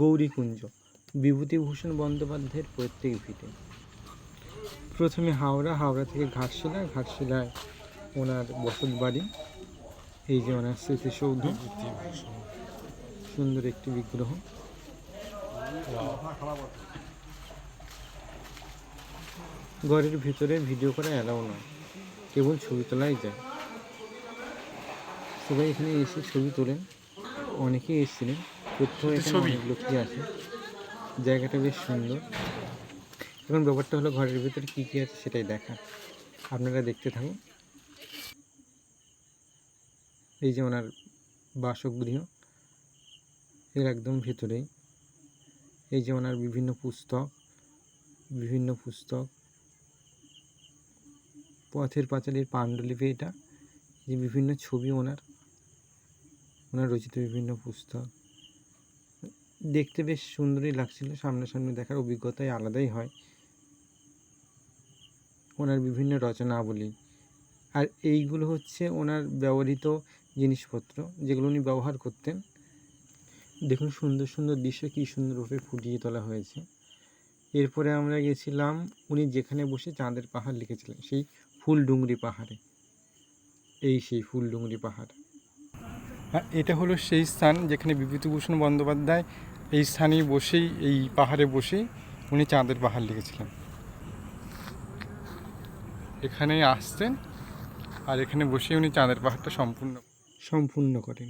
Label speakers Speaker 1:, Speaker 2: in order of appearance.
Speaker 1: গৌরীকুঞ্জ, বিভূতিভূষণ বন্দ্যোপাধ্যায়ের পৈতৃক ভিটে। প্রথমে হাওড়া হাওড়া থেকে ঘাটশিলা, ঘাটশিলায় ওনার বসত বাড়ি এই যে ওনার স্মৃতিসৌধ। সুন্দর একটি বিগ্রহ। ঘরের ভিতরে ভিডিও করা অ্যালাউ নয়, কেবল ছবি তোলাই যায়। সবাই এখানে এসে ছবি তোলেন, অনেকেই এসেছিলেন।
Speaker 2: ছবি?
Speaker 1: অনেক লোকই আছে। জায়গাটা বেশ সুন্দর। এখন ব্যাপারটা হলো ঘরের ভিতরে কী কী আছে সেটাই দেখা। আপনারা দেখতে থাকুন। এই যে ওনার বাসগৃহ। এর একদম ভেতরেই। এই যে ওনার বিভিন্ন পুস্তক বিভিন্ন পুস্তক। পথের পাঁচালীর পাণ্ডুলিপি এটা। যে বিভিন্ন ছবি ওনার। ওনার রচিত বিভিন্ন পুস্তক। দেখতে বেশ সুন্দরই লাগছিল। সামনাসামনি দেখার অভিজ্ঞতাই আলাদাই হয়। ওনার বিভিন্ন রচনাবলী। আর এইগুলো হচ্ছে ওনার ব্যবহৃত জিনিসপত্র, যেগুলো উনি ব্যবহার করতেন। দেখুন সুন্দর সুন্দর দৃশ্য, কী সুন্দরভাবে ফুটিয়ে তোলা হয়েছে। এরপরে আমরা গেছিলাম, উনি যেখানে বসে চাঁদের পাহাড় লিখেছিলেন, সেই ফুলডুংরি পাহাড়ে। এই সেই ফুলডুংরি পাহাড়। এটা হলো সেই স্থান যেখানে বিভূতিভূষণ বন্দ্যোপাধ্যায় এই স্থানে বসেই, এই পাহাড়ে বসেই উনি চাঁদের পাহাড় লিখেছিলেন। এখানেই আসতেন আর এখানে বসে উনি চাঁদের পাহাড়টা সম্পূর্ণ সম্পূর্ণ করেন।